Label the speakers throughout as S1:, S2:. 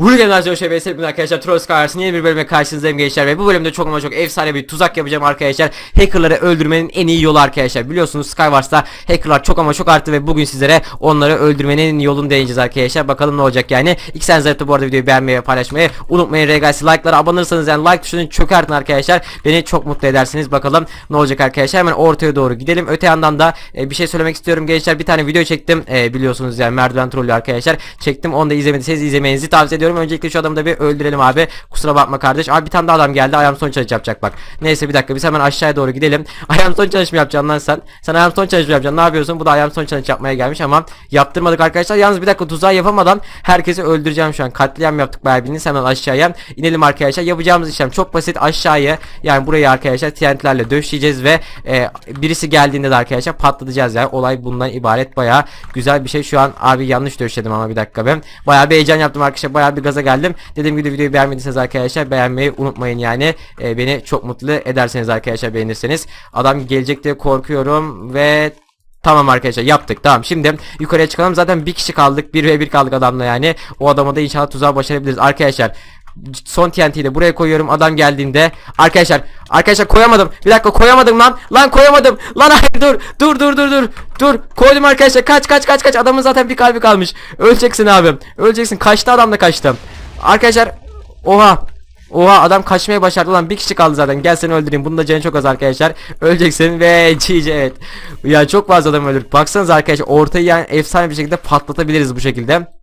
S1: Hooligan Azio ŞBS hepiniz arkadaşlar Troll Skywars'ın yeni bir bölüme karşınızdayım gençler ve bu bölümde çok ama çok efsane bir tuzak yapacağım arkadaşlar. Hackerları öldürmenin en iyi yolu arkadaşlar. Biliyorsunuz Skywars'ta hackerlar çok ama çok arttı ve bugün sizlere onları öldürmenin yolunu deneyeceğiz arkadaşlar. Bakalım ne olacak yani. İlk sen zaten bu arada videoyu beğenmeyi ve paylaşmayı unutmayın. Regalsi like'lara abone olursanız yani like tuşunu çökertin arkadaşlar Beni çok mutlu edersiniz. Bakalım ne olacak arkadaşlar. Hemen ortaya doğru gidelim. Öte yandan da e, bir şey söylemek istiyorum gençler. Bir tane video çektim. E, biliyorsunuz yani merdiven trolü arkadaşlar. Çektim. Onu da izlemediyseniz izlemenizi tavsiye ediyorum Öncelikle şu adamı da bir öldürelim abi. Kusura bakma kardeş. Abi bir tane daha adam geldi. Ayağım son çalış yapacak bak. Neyse bir dakika biz hemen aşağıya doğru gidelim. Ayağım son çalışma yapacaksın lan sen. Sen ayağım son çalışma yapacaksın. Ne yapıyorsun? Bu da ayağım son çalış yapmaya gelmiş ama Yaptırmadık arkadaşlar. Yalnız bir dakika tuzağı yapamadan Herkesi öldüreceğim şu an. Katliam yaptık bayağı bildiğiniz. Hemen aşağıya inelim arkadaşlar. Yapacağımız işlem çok basit. Aşağıya Yani burayı arkadaşlar TNT'lerle döşeyeceğiz ve e, Birisi geldiğinde de arkadaşlar patlatacağız. Yani Olay bundan ibaret. Bayağı güzel bir şey. Şu an abi yanlış döşedim ama bir dakika ben Bayağı bir heyecan yaptım arkadaşlar. Bayağı bir gaza geldim. Dediğim gibi videoyu beğenmediyseniz arkadaşlar beğenmeyi unutmayın yani. E, Beni çok mutlu ederseniz arkadaşlar beğenirseniz. Adam gelecek diye korkuyorum ve Tamam arkadaşlar yaptık. Tamam şimdi yukarıya çıkalım. Zaten bir kişi kaldık 1 ve 1 kaldık adamla yani. O adama da inşallah tuzağı başarabiliriz. Arkadaşlar Son TNT'yi de buraya koyuyorum. Adam geldiğinde Arkadaşlar arkadaşlar koyamadım. Bir dakika koyamadım lan. Lan koyamadım. Lan hayır dur. Dur dur dur dur. Dur koydum arkadaşlar. Kaç kaç kaç kaç. Adamın zaten bir kalbi kalmış. Öleceksin abi. Öleceksin. Kaçtı adam da kaçtı. Arkadaşlar oha. Oha adam kaçmaya başardı. Lan bir kişi kaldı zaten. Gel seni öldüreyim. Bunun da canı çok az arkadaşlar. Öleceksin ve GG evet. Ya çok fazla adam öldürdük. Baksanıza arkadaşlar ortayı yani efsane bir şekilde patlatabiliriz bu şekilde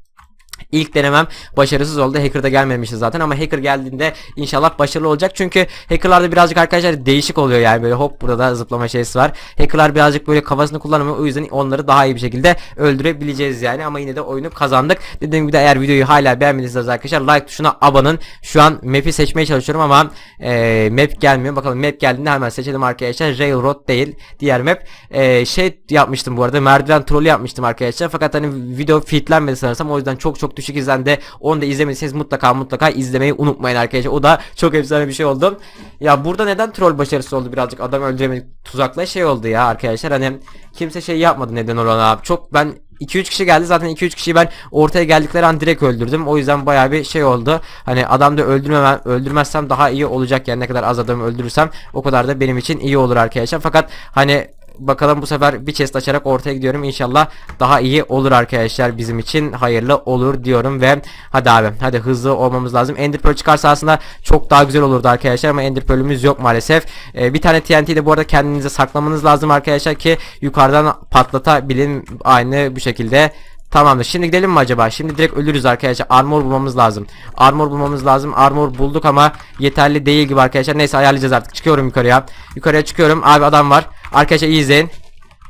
S1: İlk denemem başarısız oldu. Hacker da gelmemişti zaten ama hacker geldiğinde inşallah başarılı olacak. Çünkü hackerlarda birazcık arkadaşlar değişik oluyor yani böyle hop burada da zıplama şeysi var. Hackerlar birazcık böyle kafasını kullanamıyor. O yüzden onları daha iyi bir şekilde öldürebileceğiz yani ama yine de oyunu kazandık. Dediğim gibi de eğer videoyu hala beğenmediyseniz arkadaşlar like tuşuna abanın. Şu an map'i seçmeye çalışıyorum ama e, map gelmiyor. Bakalım map geldiğinde hemen seçelim arkadaşlar. Railroad değil. Diğer map. E, şey yapmıştım bu arada. Merdiven trolü yapmıştım arkadaşlar. Fakat hani video fitlenmedi sanırsam. O yüzden çok çok düşük izlendi. Onu da izlemediyseniz mutlaka mutlaka izlemeyi unutmayın arkadaşlar. O da çok efsane bir şey oldu. Ya burada neden troll başarısı oldu birazcık adam öldüremedik tuzakla şey oldu ya arkadaşlar. Hani kimse şey yapmadı neden ona. Çok ben 2-3 kişi geldi zaten 2-3 kişiyi ben ortaya geldikleri an direkt öldürdüm. O yüzden bayağı bir şey oldu. Hani adam da öldürmemem öldürmezsem daha iyi olacak yani ne kadar az adamı öldürürsem o kadar da benim için iyi olur arkadaşlar. Fakat hani bakalım bu sefer bir chest açarak ortaya gidiyorum. İnşallah daha iyi olur arkadaşlar bizim için hayırlı olur diyorum ve hadi abi hadi hızlı olmamız lazım. Ender Pearl çıkarsa aslında çok daha güzel olurdu arkadaşlar ama Ender Pearl'ümüz yok maalesef. Ee, bir tane TNT de bu arada kendinize saklamanız lazım arkadaşlar ki yukarıdan patlatabilin aynı bu şekilde. Tamamdır. Şimdi gidelim mi acaba? Şimdi direkt ölürüz arkadaşlar. Armor bulmamız lazım. Armor bulmamız lazım. Armor bulduk ama yeterli değil gibi arkadaşlar. Neyse ayarlayacağız artık. Çıkıyorum yukarıya. Yukarıya çıkıyorum. Abi adam var. Arkadaşlar iyi izleyin.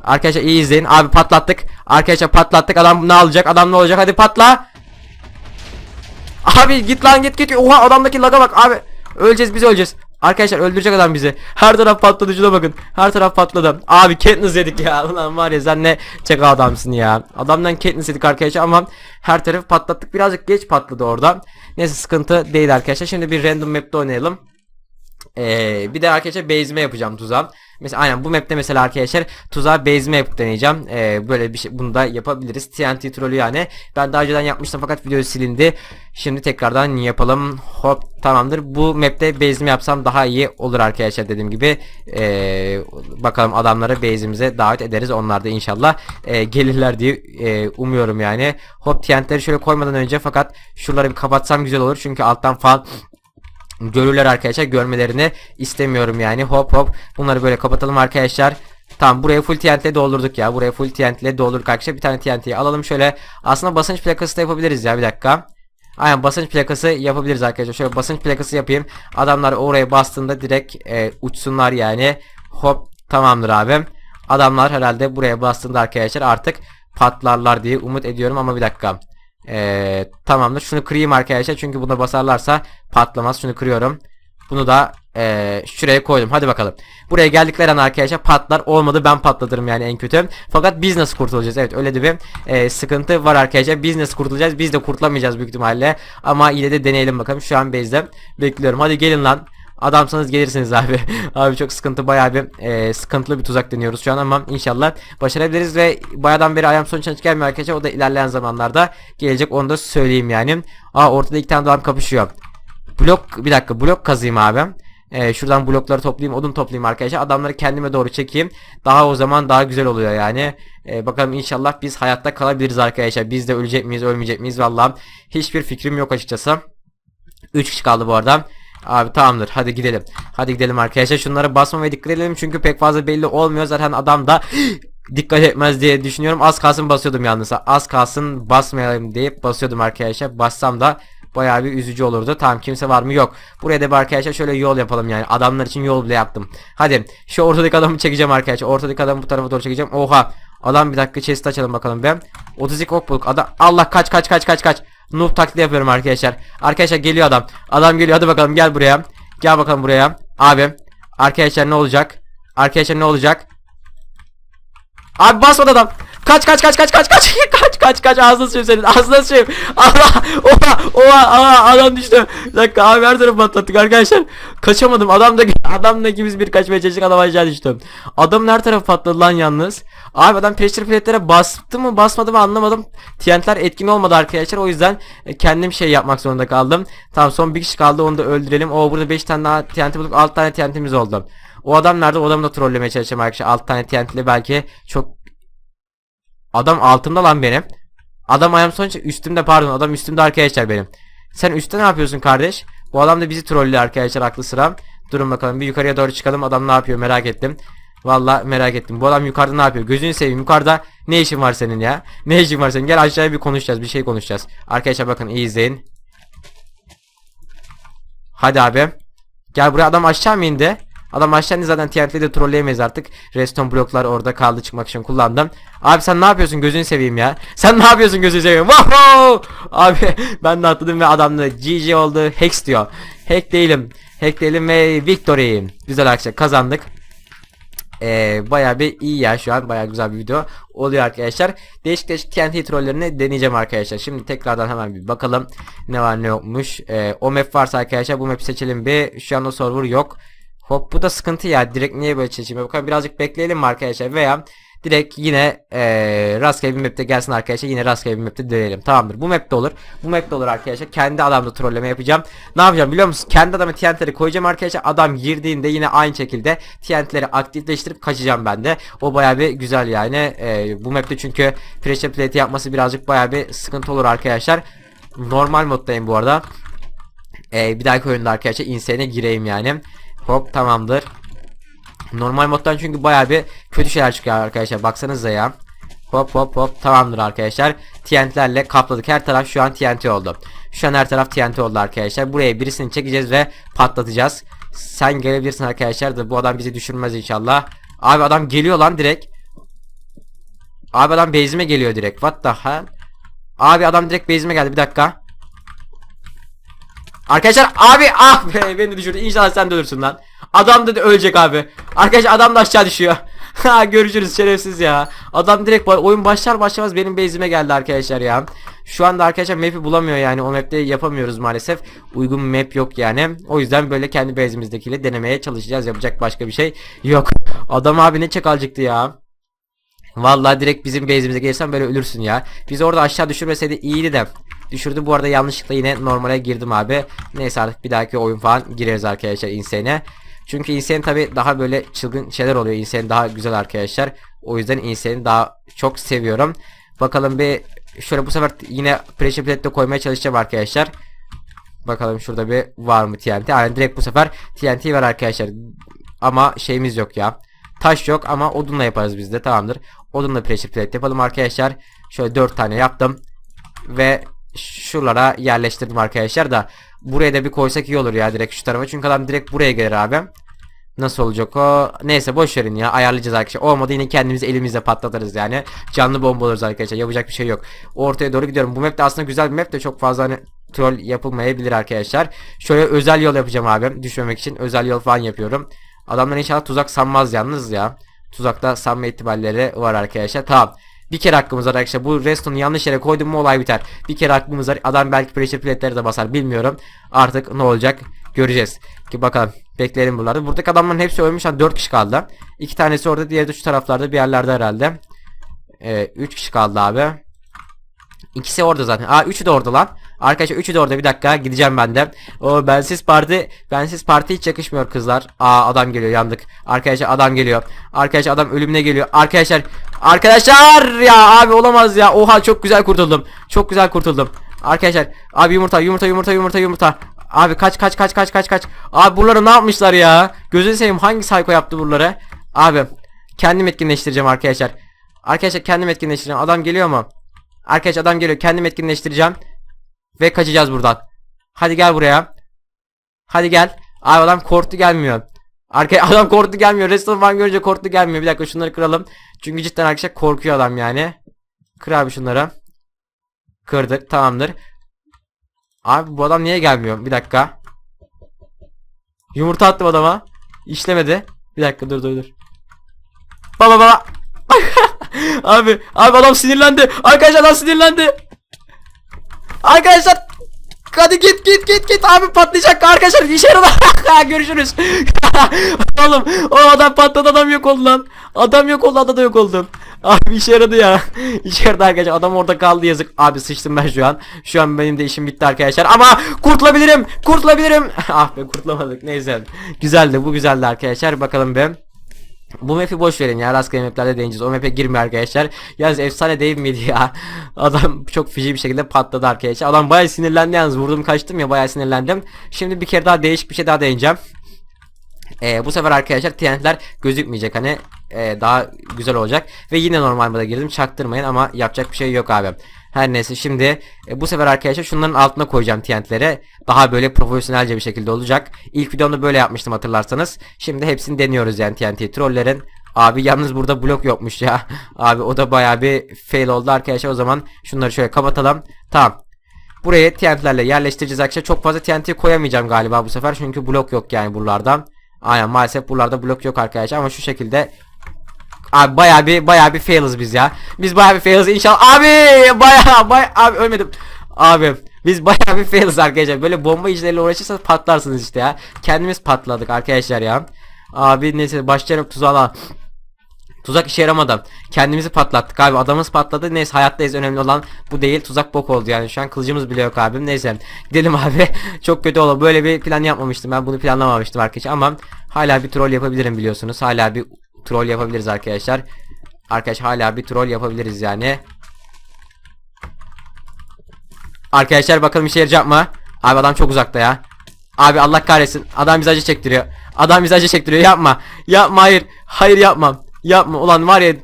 S1: Arkadaşlar iyi izleyin. Abi patlattık. Arkadaşlar patlattık. Adam ne alacak? Adam ne olacak? Hadi patla. Abi git lan git git. Oha adamdaki laga bak abi. Öleceğiz biz öleceğiz. Arkadaşlar öldürecek adam bizi. Her taraf patladı şuna bakın. Her taraf patladı. Abi Katniss yedik ya. Ulan var ya sen ne çek adamsın ya. Adamdan Katniss yedik arkadaşlar ama her tarafı patlattık. Birazcık geç patladı orada. Neyse sıkıntı değil arkadaşlar. Şimdi bir random map'te oynayalım. Ee, bir de arkadaşlar base'me yapacağım tuzağım. Mesela aynen bu map'te mesela arkadaşlar tuzağa base'me yapıp deneyeceğim. Ee, böyle bir şey bunu da yapabiliriz. TNT trollü yani. Ben daha önceden yapmıştım fakat video silindi. Şimdi tekrardan yapalım. Hop tamamdır. Bu map'te base'imi yapsam daha iyi olur arkadaşlar dediğim gibi. Ee, bakalım adamları base'imize davet ederiz. Onlar da inşallah e, gelirler diye e, umuyorum yani. Hop TNT'leri şöyle koymadan önce fakat şuraları bir kapatsam güzel olur. Çünkü alttan falan görürler arkadaşlar. Görmelerini istemiyorum yani. Hop hop. Bunları böyle kapatalım arkadaşlar. Tamam buraya full TNT doldurduk ya. Buraya full TNT ile doldurduk arkadaşlar. Bir tane TNT'yi alalım şöyle. Aslında basınç plakası da yapabiliriz ya. Bir dakika. Aynen basınç plakası yapabiliriz arkadaşlar. Şöyle basınç plakası yapayım. Adamlar oraya bastığında direkt e, uçsunlar yani. Hop tamamdır abi. Adamlar herhalde buraya bastığında arkadaşlar artık patlarlar diye umut ediyorum ama bir dakika ee, tamamdır. Şunu kırayım arkadaşlar. Çünkü buna basarlarsa patlamaz. Şunu kırıyorum. Bunu da ee, şuraya koydum. Hadi bakalım. Buraya geldikleri an arkadaşlar patlar. Olmadı ben patlatırım yani en kötü. Fakat biz nasıl kurtulacağız? Evet öyle de bir ee, sıkıntı var arkadaşlar. Biz nasıl kurtulacağız? Biz de kurtulamayacağız büyük ihtimalle. Ama yine de deneyelim bakalım. Şu an base'de bekliyorum. Hadi gelin lan. Adamsanız gelirsiniz abi. abi çok sıkıntı bayağı bir e, sıkıntılı bir tuzak deniyoruz şu an ama inşallah başarabiliriz ve bayağıdan beri ayağım sonuç hiç gelmiyor arkadaşlar. O da ilerleyen zamanlarda gelecek onu da söyleyeyim yani. Aa ortada iki tane adam kapışıyor. Blok bir dakika blok kazayım abi. Ee, şuradan blokları toplayayım odun toplayayım arkadaşlar adamları kendime doğru çekeyim daha o zaman daha güzel oluyor yani Ee, bakalım inşallah biz hayatta kalabiliriz arkadaşlar biz de ölecek miyiz ölmeyecek miyiz vallahi hiçbir fikrim yok açıkçası 3 kişi kaldı bu arada Abi tamamdır hadi gidelim. Hadi gidelim arkadaşlar şunlara basmamaya dikkat edelim. Çünkü pek fazla belli olmuyor. Zaten adam da Dikkat etmez diye düşünüyorum. Az kalsın basıyordum yalnız. Az kalsın basmayalım deyip basıyordum arkadaşlar. Bassam da bayağı bir üzücü olurdu. Tamam kimse var mı? Yok. Buraya da bir arkadaşlar şöyle yol yapalım yani. Adamlar için yol bile yaptım. Hadi şu ortadaki adamı çekeceğim arkadaşlar. Ortadaki adamı bu tarafa doğru çekeceğim. Oha. Adam bir dakika chest açalım bakalım ben 32 ok bulduk. Adam Allah kaç kaç kaç kaç kaç Noob taklidi yapıyorum arkadaşlar. Arkadaşlar geliyor adam. Adam geliyor hadi bakalım gel buraya. Gel bakalım buraya. Abi. Arkadaşlar ne olacak? Arkadaşlar ne olacak? Abi basmadı adam. Kaç kaç kaç kaç kaç kaç kaç kaç kaç ağzına sıçayım senin ağzına sıçayım Allah oha oha oha adam düştü. Bir dakika abi her tarafı patlattık arkadaşlar. Kaçamadım adam da adam da ikimiz bir kaçmaya çalıştık adam aşağı düştü. Adamın her tarafı patladı lan yalnız. Abi adam pressure plate'lere bastı mı basmadı mı anlamadım. TNT'ler etkin olmadı arkadaşlar o yüzden e, kendim şey yapmak zorunda kaldım. Tamam son bir kişi kaldı onu da öldürelim. O burada 5 tane daha TNT bulduk 6 tane TNT'miz oldu. O adam nerede? O adamı da trollemeye çalışacağım arkadaşlar. 6 tane TNT'li belki çok Adam altımda lan benim. Adam ayağım sonuç üstümde pardon. Adam üstümde arkadaşlar benim. Sen üstte ne yapıyorsun kardeş? Bu adam da bizi trollüyor arkadaşlar aklı sıra. Durun bakalım bir yukarıya doğru çıkalım. Adam ne yapıyor merak ettim. Valla merak ettim. Bu adam yukarıda ne yapıyor? Gözünü seveyim. Yukarıda ne işin var senin ya? Ne işin var senin? Gel aşağıya bir konuşacağız. Bir şey konuşacağız. Arkadaşlar bakın iyi izleyin. Hadi abi. Gel buraya adam aşağı mı indi? Adam aşağı indi zaten TNT'de de trolleyemeyiz artık. Redstone bloklar orada kaldı çıkmak için kullandım. Abi sen ne yapıyorsun gözünü seveyim ya. Sen ne yapıyorsun gözünü seveyim. Wow! Abi ben de atladım ve adam da GG oldu. Hex diyor. Hack değilim. Hack değilim ve victory. Güzel arkadaşlar kazandık. Ee, bayağı bir iyi ya şu an bayağı güzel bir video oluyor arkadaşlar. Değişik değişik TNT trollerini deneyeceğim arkadaşlar. Şimdi tekrardan hemen bir bakalım ne var ne yokmuş. Ee, o map varsa arkadaşlar bu map seçelim bir. Şu anda server yok. Hop bu da sıkıntı ya. Direkt niye böyle seçeyim? Bakalım birazcık bekleyelim mi arkadaşlar veya direkt yine ee, rastgele bir map'te gelsin arkadaşlar. Yine rastgele bir map'te deneyelim. Tamamdır. Bu map'te olur. Bu map'te olur arkadaşlar. Kendi adamda trolleme yapacağım. Ne yapacağım biliyor musun? Kendi adamı TNT'leri koyacağım arkadaşlar. Adam girdiğinde yine aynı şekilde TNT'leri aktifleştirip kaçacağım ben de. O baya bir güzel yani. Ee, bu map'te çünkü pressure plate yapması birazcık baya bir sıkıntı olur arkadaşlar. Normal moddayım bu arada. Ee, bir dahaki oyunda arkadaşlar insane'e gireyim yani. Hop tamamdır. Normal moddan çünkü baya bir kötü şeyler çıkıyor arkadaşlar. Baksanıza ya. Hop hop hop tamamdır arkadaşlar. TNT'lerle kapladık. Her taraf şu an TNT oldu. Şu an her taraf TNT oldu arkadaşlar. Buraya birisini çekeceğiz ve patlatacağız. Sen gelebilirsin arkadaşlar da bu adam bizi düşürmez inşallah. Abi adam geliyor lan direkt. Abi adam base'ime geliyor direkt. What the hell? Abi adam direkt base'ime geldi. Bir dakika. Arkadaşlar abi ah be beni düşürdü. İnşallah sen de ölürsün lan. Adam da ölecek abi. Arkadaşlar adam da aşağı düşüyor. Ha görüşürüz şerefsiz ya. Adam direkt oyun başlar başlamaz benim base'ime geldi arkadaşlar ya. Şu anda arkadaşlar map'i bulamıyor yani o map'te yapamıyoruz maalesef. Uygun map yok yani. O yüzden böyle kendi base'imizdekiyle denemeye çalışacağız. Yapacak başka bir şey yok. Adam abi ne çakalcıktı ya. Vallahi direkt bizim base'imize gelirsen böyle ölürsün ya. Biz orada aşağı düşürmeseydi iyiydi de. Düşürdü bu arada yanlışlıkla yine normale girdim abi. Neyse artık bir dahaki oyun falan gireriz arkadaşlar Insane'e. Çünkü Insane tabi daha böyle çılgın şeyler oluyor. Insane daha güzel arkadaşlar. O yüzden Insane'i daha çok seviyorum. Bakalım bir şöyle bu sefer yine pressure plate'de koymaya çalışacağım arkadaşlar. Bakalım şurada bir var mı TNT. Yani direkt bu sefer TNT var arkadaşlar. Ama şeyimiz yok ya. Taş yok ama odunla yaparız biz de tamamdır. Odunla pressure plate yapalım arkadaşlar. Şöyle 4 tane yaptım. Ve şuralara yerleştirdim arkadaşlar da. Buraya da bir koysak iyi olur ya direkt şu tarafa. Çünkü adam direkt buraya gelir abi. Nasıl olacak o? Neyse boş verin ya ayarlayacağız arkadaşlar. Olmadı yine kendimizi elimizle patlatırız yani. Canlı bomba oluruz arkadaşlar. Yapacak bir şey yok. Ortaya doğru gidiyorum. Bu map de aslında güzel bir map de çok fazla hani troll yapılmayabilir arkadaşlar. Şöyle özel yol yapacağım abi. Düşmemek için özel yol falan yapıyorum. Adamlar inşallah tuzak sanmaz yalnız ya. Tuzakta sanma ihtimalleri var arkadaşlar. Tamam. Bir kere hakkımız var arkadaşlar. Bu reston'u yanlış yere koydum mu olay biter. Bir kere hakkımız var. Adam belki pressure plate'leri de basar bilmiyorum. Artık ne olacak Göreceğiz. Ki bakalım. Bekleyelim buralarda. Buradaki adamların hepsi ölmüş. Hani 4 kişi kaldı. 2 tanesi orada. Diğeri de şu taraflarda bir yerlerde herhalde. 3 kişi kaldı abi. İkisi orada zaten. Aa üçü de orada lan. Arkadaşlar üçü de orada. Bir dakika gideceğim ben de. O bensiz parti bensiz parti hiç yakışmıyor kızlar. Aa adam geliyor yandık. Arkadaşlar adam geliyor. Arkadaşlar adam ölümüne geliyor. Arkadaşlar arkadaşlar ya abi olamaz ya. Oha çok güzel kurtuldum. Çok güzel kurtuldum. Arkadaşlar abi yumurta yumurta yumurta yumurta yumurta. Abi kaç kaç kaç kaç kaç kaç. Abi buraları ne yapmışlar ya? Gözünü seveyim hangi psycho yaptı buraları? Abi kendim etkinleştireceğim arkadaşlar. Arkadaşlar kendim etkinleştireceğim. Adam geliyor mu? Arkadaş adam geliyor. Kendim etkinleştireceğim. Ve kaçacağız buradan. Hadi gel buraya. Hadi gel. Abi adam korktu gelmiyor. Arkaya adam korktu gelmiyor. Restoran falan görünce korktu gelmiyor. Bir dakika şunları kıralım. Çünkü cidden arkadaşlar korkuyor adam yani. Kır abi şunları. Kırdık. Tamamdır. Abi bu adam niye gelmiyor? Bir dakika. Yumurta attım adama. İşlemedi. Bir dakika dur dur dur. Baba baba. abi abi adam sinirlendi. Arkadaşlar adam sinirlendi. Arkadaşlar Hadi git git git git. Abi patlayacak arkadaşlar işe yaradı görüşürüz. Oğlum o adam patladı adam yok oldu lan. Adam yok oldu adam da yok oldu. Abi işe yaradı ya. İşe yaradı arkadaşlar adam orada kaldı yazık. Abi sıçtım ben şu an. Şu an benim de işim bitti arkadaşlar. Ama kurtulabilirim kurtulabilirim. Ah be kurtulamadık. Neyse. Güzeldi bu güzeldi arkadaşlar. Bakalım be bu map'i boş verin ya rastgele maplerde deneyeceğiz. O map'e girmiyor arkadaşlar. Yalnız efsane değil miydi ya? Adam çok feci bir şekilde patladı arkadaşlar. Adam bayağı sinirlendi yalnız. Vurdum kaçtım ya bayağı sinirlendim. Şimdi bir kere daha değişik bir şey daha deneyeceğim. Ee, bu sefer arkadaşlar TNT'ler gözükmeyecek hani e, daha güzel olacak ve yine normal moda girdim çaktırmayın ama yapacak bir şey yok abi. Her neyse şimdi e, bu sefer arkadaşlar şunların altına koyacağım TNT'leri daha böyle profesyonelce bir şekilde olacak. İlk videomda böyle yapmıştım hatırlarsanız. Şimdi hepsini deniyoruz yani TNT trollerin. Abi yalnız burada blok yokmuş ya. Abi o da baya bir fail oldu arkadaşlar o zaman şunları şöyle kapatalım. Tamam. Buraya TNT'lerle yerleştireceğiz arkadaşlar. Çok fazla TNT koyamayacağım galiba bu sefer çünkü blok yok yani buralardan. Aynen maalesef buralarda blok yok arkadaşlar ama şu şekilde Abi bayağı bir bayağı bir failız biz ya. Biz bayağı bir failız inşallah. Abi bayağı bayağı abi ölmedim. Abi biz bayağı bir failız arkadaşlar. Böyle bomba işleriyle uğraşırsanız patlarsınız işte ya. Kendimiz patladık arkadaşlar ya. Abi neyse başlayalım tuzağa. Tuzak işe yaramadı. Kendimizi patlattık abi. Adamımız patladı. Neyse hayattayız. Önemli olan bu değil. Tuzak bok oldu yani. Şu an kılıcımız bile yok abim. Neyse. Gidelim abi. Çok kötü oldu. Böyle bir plan yapmamıştım. Ben bunu planlamamıştım arkadaşlar. Ama hala bir troll yapabilirim biliyorsunuz. Hala bir troll yapabiliriz arkadaşlar. Arkadaş hala bir troll yapabiliriz yani. Arkadaşlar bakalım işe yarayacak mı? Abi adam çok uzakta ya. Abi Allah kahretsin. Adam bizi acı çektiriyor. Adam bizi acı çektiriyor. Yapma. Yapma hayır. Hayır yapmam. Yapma. Ulan var ya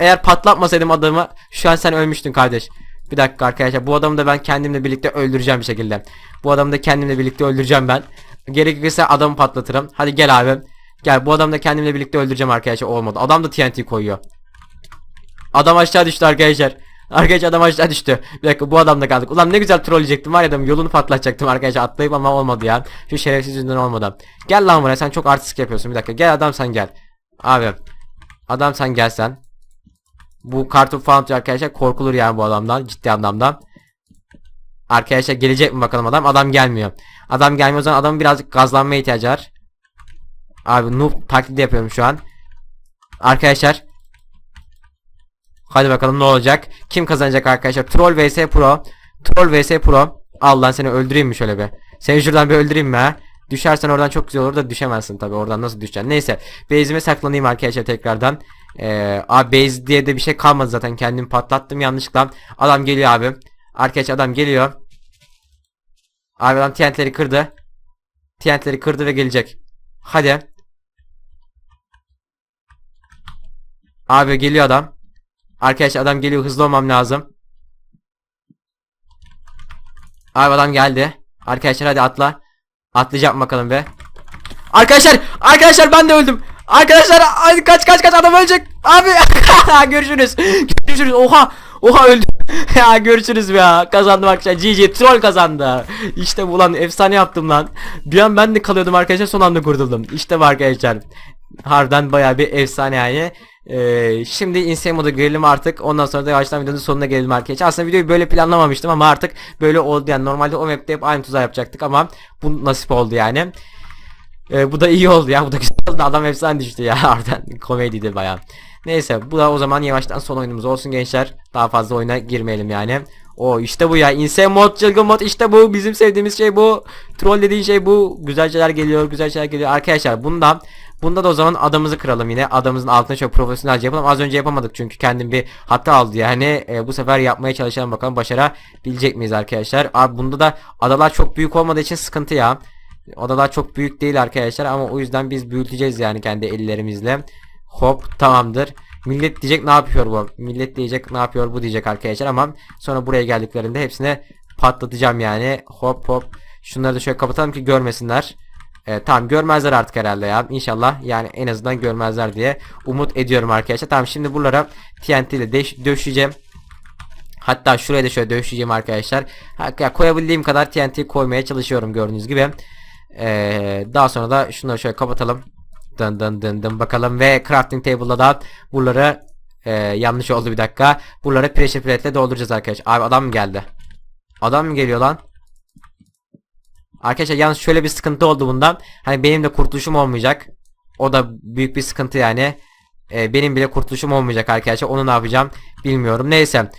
S1: eğer patlatmasaydım adamı şu an sen ölmüştün kardeş. Bir dakika arkadaşlar. Bu adamı da ben kendimle birlikte öldüreceğim bir şekilde. Bu adamı da kendimle birlikte öldüreceğim ben. Gerekirse adamı patlatırım. Hadi gel abi. Gel bu adamı da kendimle birlikte öldüreceğim arkadaşlar. Olmadı. Adam da TNT koyuyor. Adam aşağı düştü arkadaşlar. Arkadaşlar adam aşağı düştü. Bir dakika bu adamda kaldık. Ulan ne güzel trolleyecektim var ya adam yolunu patlatacaktım arkadaşlar atlayıp ama olmadı ya. Şu şerefsiz yüzünden olmadı. Gel lan buraya sen çok artistik yapıyorsun bir dakika. Gel adam sen gel. Abi. Adam sen gel sen. Bu kartop falan arkadaşlar korkulur yani bu adamdan ciddi adamdan. Arkadaşlar gelecek mi bakalım adam? Adam gelmiyor. Adam gelmiyor o zaman adamın birazcık gazlanmaya ihtiyacı var. Abi noob taklidi yapıyorum şu an. Arkadaşlar. Hadi bakalım ne olacak? Kim kazanacak arkadaşlar? Troll vs Pro. Troll vs Pro. Allah seni öldüreyim mi şöyle bir? Seni şuradan bir öldüreyim mi ha? Düşersen oradan çok güzel olur da düşemezsin tabi oradan nasıl düşeceksin neyse base'ime saklanayım arkadaşlar tekrardan ee, abi base diye de bir şey kalmadı zaten kendimi patlattım yanlışlıkla adam geliyor abi arkadaş adam geliyor abi adam TNT'leri kırdı TNT'leri kırdı ve gelecek hadi Abi geliyor adam. Arkadaşlar adam geliyor hızlı olmam lazım. Abi adam geldi. Arkadaşlar hadi atla. Atlayacak bakalım be. Arkadaşlar arkadaşlar ben de öldüm. Arkadaşlar hadi kaç kaç kaç adam ölecek. Abi görüşürüz. Görüşürüz. Oha. Oha öldü. ya görüşürüz ya. Kazandım arkadaşlar. GG troll kazandı. İşte bu lan efsane yaptım lan. Bir an ben de kalıyordum arkadaşlar son anda kurtuldum. İşte bu arkadaşlar. Harbiden baya bir efsane yani. Ee, şimdi insane moda girelim artık. Ondan sonra da yavaştan videonun sonuna gelelim arkadaşlar. Aslında videoyu böyle planlamamıştım ama artık böyle oldu yani. Normalde o map'te hep aynı tuzağı yapacaktık ama bu nasip oldu yani. Ee, bu da iyi oldu ya. Bu da güzel oldu. Adam efsane düştü ya. Harbiden komediydi baya. Neyse bu da o zaman yavaştan son oyunumuz olsun gençler. Daha fazla oyuna girmeyelim yani. O işte bu ya. Insane mod, çılgın mod işte bu. Bizim sevdiğimiz şey bu. Troll dediğin şey bu. Güzel şeyler geliyor, güzel şeyler geliyor. Arkadaşlar bunda Bunda da o zaman adamımızı kıralım yine. Adamımızın altına çok profesyonelce yapalım. Az önce yapamadık çünkü kendim bir hata aldı yani. E, bu sefer yapmaya çalışalım bakalım başarabilecek miyiz arkadaşlar. Abi bunda da adalar çok büyük olmadığı için sıkıntı ya. Adalar çok büyük değil arkadaşlar ama o yüzden biz büyüteceğiz yani kendi ellerimizle. Hop tamamdır. Millet diyecek ne yapıyor bu? Millet diyecek ne yapıyor bu diyecek arkadaşlar ama sonra buraya geldiklerinde hepsine patlatacağım yani. Hop hop. Şunları da şöyle kapatalım ki görmesinler. Ee, tamam görmezler artık herhalde ya. İnşallah yani en azından görmezler diye umut ediyorum arkadaşlar. Tamam şimdi buralara TNT ile döşeyeceğim. Hatta şuraya da şöyle döşeyeceğim arkadaşlar. Ya koyabildiğim kadar TNT koymaya çalışıyorum gördüğünüz gibi. Ee, daha sonra da şunları şöyle kapatalım. Dın dın dın dın bakalım ve crafting table'da da buraları e, yanlış oldu bir dakika. Buraları pressure plate ile dolduracağız arkadaşlar. Abi adam mı geldi? Adam mı geliyor lan? Arkadaşlar yalnız şöyle bir sıkıntı oldu bundan. Hani benim de kurtuluşum olmayacak. O da büyük bir sıkıntı yani. Ee, benim bile kurtuluşum olmayacak arkadaşlar. Onu ne yapacağım bilmiyorum. Neyse.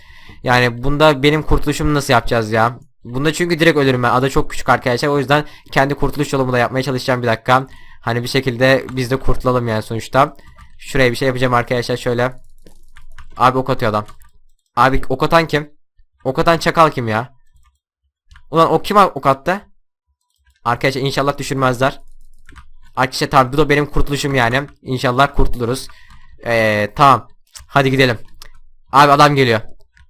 S1: Yani bunda benim kurtuluşumu nasıl yapacağız ya? Bunda çünkü direkt ölürüm ben. Ada çok küçük arkadaşlar. O yüzden kendi kurtuluş yolumu da yapmaya çalışacağım bir dakika. Hani bir şekilde biz de kurtulalım yani sonuçta. Şuraya bir şey yapacağım arkadaşlar şöyle. Abi ok atıyor adam. Abi ok atan kim? Ok atan çakal kim ya? Ulan o kim ok attı? Arkadaşlar inşallah düşürmezler. Arkadaşlar tabi bu da benim kurtuluşum yani. İnşallah kurtuluruz. Ee, tamam. Hadi gidelim. Abi adam geliyor.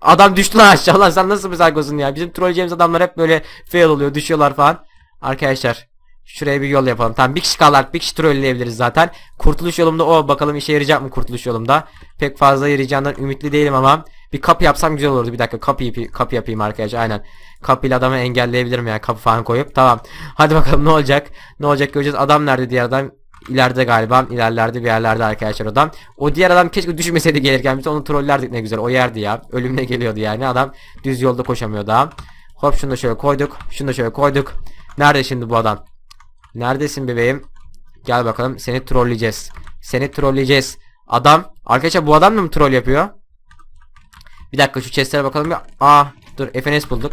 S1: Adam düştü lan aşağı lan sen nasıl bir psychosun ya. Bizim trolleyeceğimiz adamlar hep böyle fail oluyor düşüyorlar falan. Arkadaşlar şuraya bir yol yapalım. Tamam bir kişi kalır bir kişi trolleyebiliriz zaten. Kurtuluş yolumda o bakalım işe yarayacak mı kurtuluş yolumda. Pek fazla yarayacağından ümitli değilim ama. Bir kapı yapsam güzel olurdu. Bir dakika kapı, ipi- kapı yapayım arkadaşlar aynen. Kapıyla adamı engelleyebilirim yani kapı falan koyup. Tamam. Hadi bakalım ne olacak. Ne olacak göreceğiz. Adam nerede diğer adam? İleride galiba. ilerlerde bir yerlerde arkadaşlar adam. O diğer adam keşke düşmeseydi gelirken biz onu trollerdik ne güzel. O yerdi ya. Ölümüne geliyordu yani. Adam düz yolda koşamıyor daha. Hop şunu da şöyle koyduk. Şunu da şöyle koyduk. Nerede şimdi bu adam? Neredesin bebeğim? Gel bakalım seni trolleyeceğiz. Seni trolleyeceğiz. Adam. Arkadaşlar bu adam mı troll yapıyor? Bir dakika şu chestlere bakalım bir. Aa dur FNS bulduk.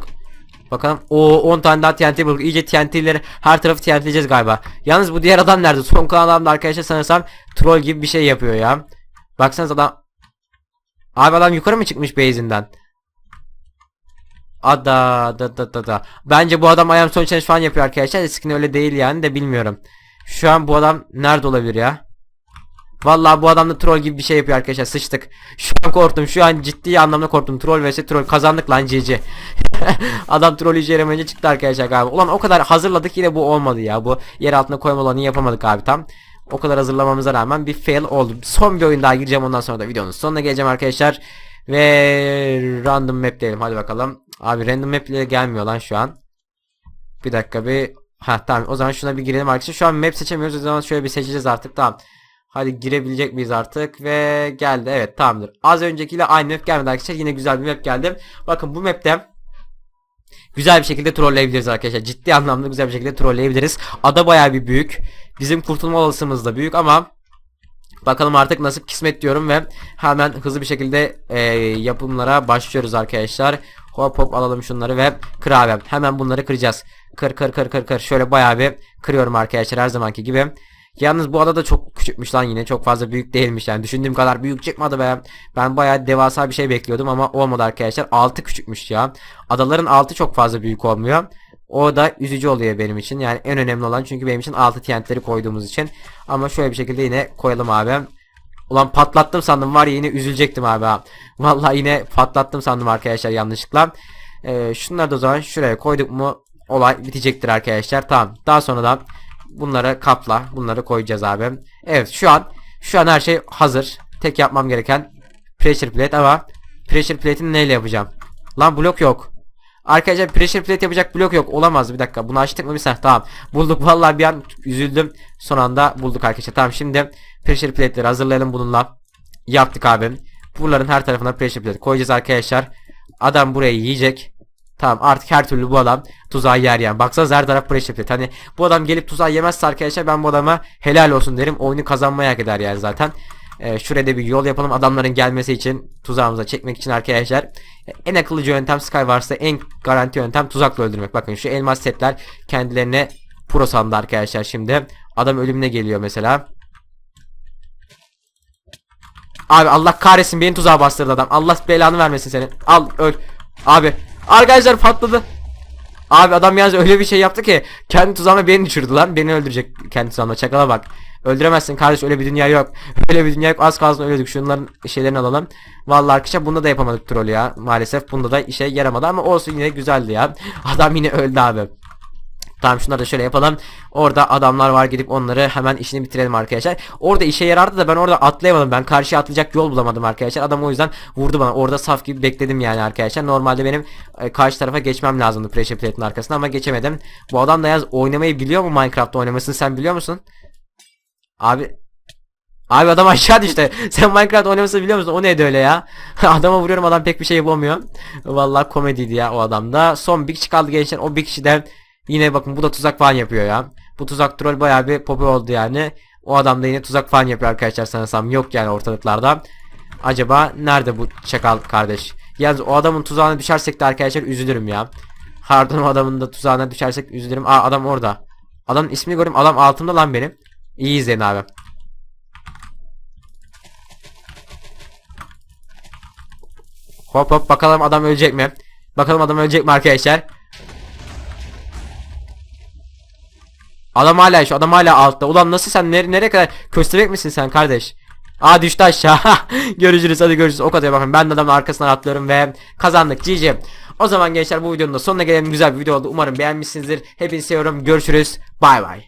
S1: Bakalım. O 10 tane daha TNT bulduk. İyice TNT'leri her tarafı TNT'leyeceğiz galiba. Yalnız bu diğer adam nerede? Son kalan adam da arkadaşlar sanırsam troll gibi bir şey yapıyor ya. Baksanız adam. Abi adam yukarı mı çıkmış base'inden? Ada da da da da. Bence bu adam ayağım son challenge falan yapıyor arkadaşlar. Eskine öyle değil yani de bilmiyorum. Şu an bu adam nerede olabilir ya? Vallahi bu adam da troll gibi bir şey yapıyor arkadaşlar. Sıçtık. Şu an korktum. Şu an ciddi anlamda korktum. Troll vs troll kazandık lan GG. adam troll yaramayınca çıktı arkadaşlar galiba. Ulan o kadar hazırladık yine bu olmadı ya. Bu yer altına koyma olanı yapamadık abi tam. O kadar hazırlamamıza rağmen bir fail oldu. Son bir oyun daha gireceğim ondan sonra da videonun sonuna geleceğim arkadaşlar. Ve random map diyelim hadi bakalım. Abi random map ile gelmiyor lan şu an. Bir dakika bir Ha tamam o zaman şuna bir girelim arkadaşlar. Şu an map seçemiyoruz o zaman şöyle bir seçeceğiz artık tamam. Hadi girebilecek miyiz artık ve geldi evet tamamdır. Az öncekiyle aynı map gelmedi arkadaşlar yine güzel bir map geldi. Bakın bu map'te güzel bir şekilde trolleyebiliriz arkadaşlar. Ciddi anlamda güzel bir şekilde trolleyebiliriz. Ada bayağı bir büyük. Bizim kurtulma olasılığımız da büyük ama Bakalım artık nasip kısmet diyorum ve hemen hızlı bir şekilde e, yapımlara başlıyoruz arkadaşlar. Hop hop alalım şunları ve abi. Hemen bunları kıracağız. Kır kır kır kır kır. Şöyle bayağı bir kırıyorum arkadaşlar her zamanki gibi. Yalnız bu ada da çok küçükmüş lan yine. Çok fazla büyük değilmiş yani. Düşündüğüm kadar büyük çıkmadı be. Ben bayağı devasa bir şey bekliyordum ama olmadı arkadaşlar. Altı küçükmüş ya. Adaların altı çok fazla büyük olmuyor. O da üzücü oluyor benim için. Yani en önemli olan çünkü benim için altı TNT'leri koyduğumuz için. Ama şöyle bir şekilde yine koyalım abi. Ulan patlattım sandım var ya yine üzülecektim abi. ha. Vallahi yine patlattım sandım arkadaşlar yanlışlıkla. Ee, şunları da o zaman şuraya koyduk mu olay bitecektir arkadaşlar. Tamam. Daha sonra da bunları kapla. Bunları koyacağız abi. Evet şu an şu an her şey hazır. Tek yapmam gereken pressure plate ama pressure plate'ini neyle yapacağım? Lan blok yok. Arkadaşlar pressure plate yapacak blok yok. Olamaz bir dakika. Bunu açtık mı bir saniye. Tamam. Bulduk vallahi bir an üzüldüm. Son anda bulduk arkadaşlar. Tamam şimdi pressure plate'leri hazırlayalım bununla. Yaptık abim. Buraların her tarafına pressure plate koyacağız arkadaşlar. Adam burayı yiyecek. Tamam artık her türlü bu adam tuzağı yer yani. Baksanıza her taraf pressure plate. Hani bu adam gelip tuzağı yemezse arkadaşlar ben bu adama helal olsun derim. Oyunu kazanmaya hak yani zaten. Ee, şuraya bir yol yapalım adamların gelmesi için tuzağımıza çekmek için arkadaşlar. En akıllıca yöntem Skywars'ta en garanti yöntem tuzakla öldürmek. Bakın şu elmas setler kendilerine pro sandı arkadaşlar şimdi. Adam ölümüne geliyor mesela. Abi Allah kahretsin beni tuzağa bastırdı adam. Allah belanı vermesin senin. Al öl. Abi. Arkadaşlar patladı. Abi adam yalnız öyle bir şey yaptı ki kendi tuzağına beni düşürdü lan. Beni öldürecek kendi tuzağına. Çakala bak. Öldüremezsin kardeş öyle bir dünya yok. Öyle bir dünya yok. Az kalsın ölüyorduk. Şunların şeylerini alalım. Vallahi arkadaşlar bunda da yapamadık troll ya. Maalesef bunda da işe yaramadı ama olsun yine güzeldi ya. Adam yine öldü abi. Tamam şunları da şöyle yapalım. Orada adamlar var gidip onları hemen işini bitirelim arkadaşlar. Orada işe yarardı da ben orada atlayamadım. Ben karşıya atlayacak yol bulamadım arkadaşlar. Adam o yüzden vurdu bana. Orada saf gibi bekledim yani arkadaşlar. Normalde benim e, karşı tarafa geçmem lazımdı pressure plate'in arkasına ama geçemedim. Bu adam da yaz oynamayı biliyor mu Minecraft oynamasını sen biliyor musun? Abi Abi adam aşağı düştü. Sen Minecraft oynamasını biliyor musun? O neydi öyle ya? Adama vuruyorum adam pek bir şey yapamıyor. Vallahi komediydi ya o adamda. Son bir kişi kaldı gençler. O bir kişiden Yine bakın bu da tuzak falan yapıyor ya. Bu tuzak troll bayağı bir popü oldu yani. O adam da yine tuzak falan yapıyor arkadaşlar sanırsam. Yok yani ortalıklarda. Acaba nerede bu çakal kardeş? Yalnız o adamın tuzağına düşersek de arkadaşlar üzülürüm ya. Hardon o adamın da tuzağına düşersek üzülürüm. Aa adam orada. Adamın ismini görüyorum. Adam altımda lan benim. İyi izleyin abi. Hop hop bakalım adam ölecek mi? Bakalım adam ölecek mi arkadaşlar? Adam hala şu adam hala altta. Ulan nasıl sen nere nereye kadar köstebek misin sen kardeş? Aa düştü aşağı. görüşürüz hadi görüşürüz. O kadar bakın. Ben de adamın arkasından atlıyorum ve kazandık. GG. O zaman gençler bu videonun da sonuna gelelim. Güzel bir video oldu. Umarım beğenmişsinizdir. Hepinizi seviyorum. Görüşürüz. Bay bay.